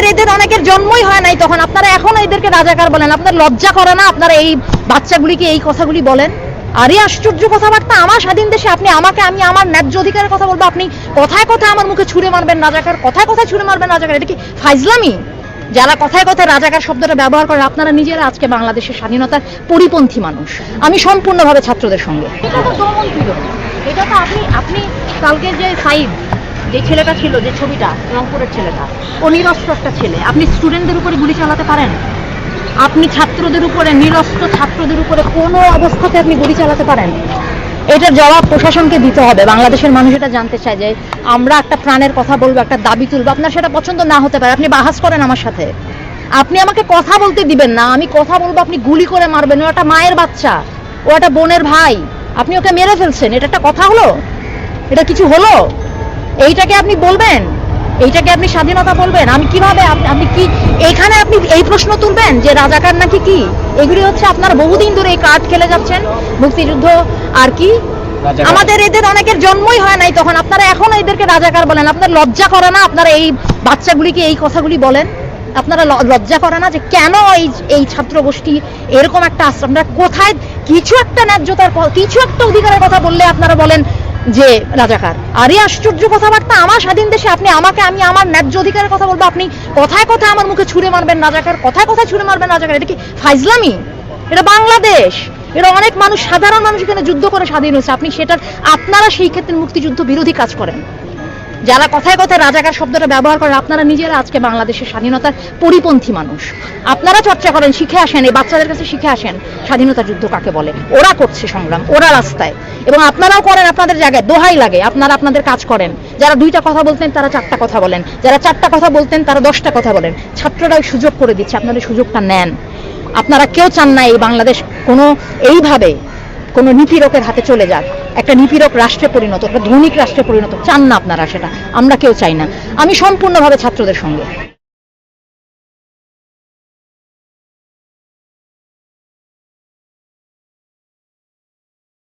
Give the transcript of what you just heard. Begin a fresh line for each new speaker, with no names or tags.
আমাদের এদের অনেকের জন্মই হয় নাই তখন। আপনারা এখন এদেরকে রাজাকার বলেন। আপনার লজ্জা করে না আপনারা এই বাচ্চাগুলিকে এই কথাগুলি বলেন? আরে আশ্চর্য কথাবার্তা, আমার স্বাধীন দেশে আপনি আমাকে, আমি আমার ন্যায্য অধিকারের কথা বলব, আপনি কথায় কথায় আমার মুখে ছুঁড়ে মারবেন রাজাকার, কথায় কথায় ছুঁড়ে মারবেন রাজাকার। এটা কি ফাইজলামি যারা কথায় কথায় রাজাকার শব্দটা ব্যবহার করে, আপনারা নিজেরা আজকে বাংলাদেশের স্বাধীনতার পরিপন্থী মানুষ। আমি সম্পূর্ণভাবে ছাত্রদের সঙ্গে। এটা তো আপনি আপনি কালকে যে সাইদ যে ছেলেটা ছিল, যে ছবিটা, রংপুরের ছেলেটা, ও নিরস্ত্র একটা ছেলে। আপনি স্টুডেন্টদের উপরে গুলি চালাতে পারেন? আপনি ছাত্রদের উপরে নিরস্ত্র ছাত্রদের উপরে কোনো অবস্থাতে আপনি গুলি চালাতে পারেন? এটার জবাব প্রশাসনকে দিতে হবে। বাংলাদেশের মানুষ এটা জানতে চায় যে আমরা একটা প্রাণের কথা বলব, একটা দাবি তুলবো, আপনার সেটা পছন্দ না হতে পারে। আপনি বাহাস করেন আমার সাথে। আপনি আমাকে কথা বলতে দিবেন না। আমি কথা বলব, আপনি গুলি করে মারবেন। ও একটা মায়ের বাচ্চা, ও একটা বোনের ভাই। আপনি ওকে মেরে ফেলছেন। এটা একটা কথা হলো? এটা কিছু হলো? এইটাকে আপনি বলবেন? এইটাকে আপনি স্বাধীনতা বলবেন? আমি কীভাবে আপনি কি এখানে আপনি এই প্রশ্ন তুলবেন যে রাজাকার নাকি কি? এগুলি হচ্ছে আপনারা বহুদিন ধরে এই কার্ড খেলে যাচ্ছেন মুক্তিযুদ্ধ আর কি? আমাদের এদের অনেকের জন্মই হয় নাই তখন। আপনারা এখন এদেরকে রাজাকার বলেন। আপনার লজ্জা করে না আপনারা এই বাচ্চাগুলিকে এই কথাগুলি বলেন? আপনারা লজ্জা করে না যে কেন এই এই ছাত্র গোষ্ঠী এরকম একটা আশ্রম আপনারা কোথায় কিছু একটা ন্যায্যতার কিছু একটা অধিকারের কথা বললে আপনারা বলেন যে রাজাকার। আরে আশ্চর্য কথাবার্তা, আমার স্বাধীন দেশে আপনি আমাকে, আমি আমার ন্যায্য অধিকারের কথা বলব, আপনি কথায় কথায় আমার মুখে ছুঁড়ে মারবেন রাজাকার, কথায় কথায় ছুড়ে মারবেন রাজাকার, এটা কি ফাইজলামি? এটা বাংলাদেশ। এরা অনেক মানুষ, সাধারণ মানুষ এখানে যুদ্ধ করে স্বাধীন হয়েছে, আপনি সেটার, আপনারা সেই ক্ষেত্রে মুক্তিযুদ্ধ বিরোধী কাজ করেন। যারা কথায় কথায় রাজাকার শব্দটা ব্যবহার করেন, আপনারা নিজেরা আজকে বাংলাদেশের স্বাধীনতার পরিপন্থী মানুষ। আপনারা চর্চা করেন, শিখে আসেন, এই বাচ্চাদের কাছে শিখে আসেন, স্বাধীনতা যুদ্ধ কাকে বলে। ওরা করছে সংগ্রাম, ওরা রাস্তায়। এবং আপনারাও করেন আপনাদের জায়গায়, দোহাই লাগে, আপনারা আপনাদের কাজ করেন। যারা দুইটা কথা বলতেন, তারা চারটা কথা বলেন। যারা চারটা কথা বলতেন, তারা দশটা কথা বলেন। ছাত্ররা সুযোগ করে দিচ্ছে, আপনাদের সুযোগটা নেন। আপনারা কেউ চান না এই বাংলাদেশ কোনো এইভাবে কোনো নিপীড়কের হাতে চলে যাক। একটা নিপীড়ক রাষ্ট্রে পরিণত একটা ধনিক রাষ্ট্রে পরিণত চান না আপনারা সেটা। আমরা কেউ চাই না। আমি সম্পূর্ণভাবে ছাত্রদের সঙ্গে।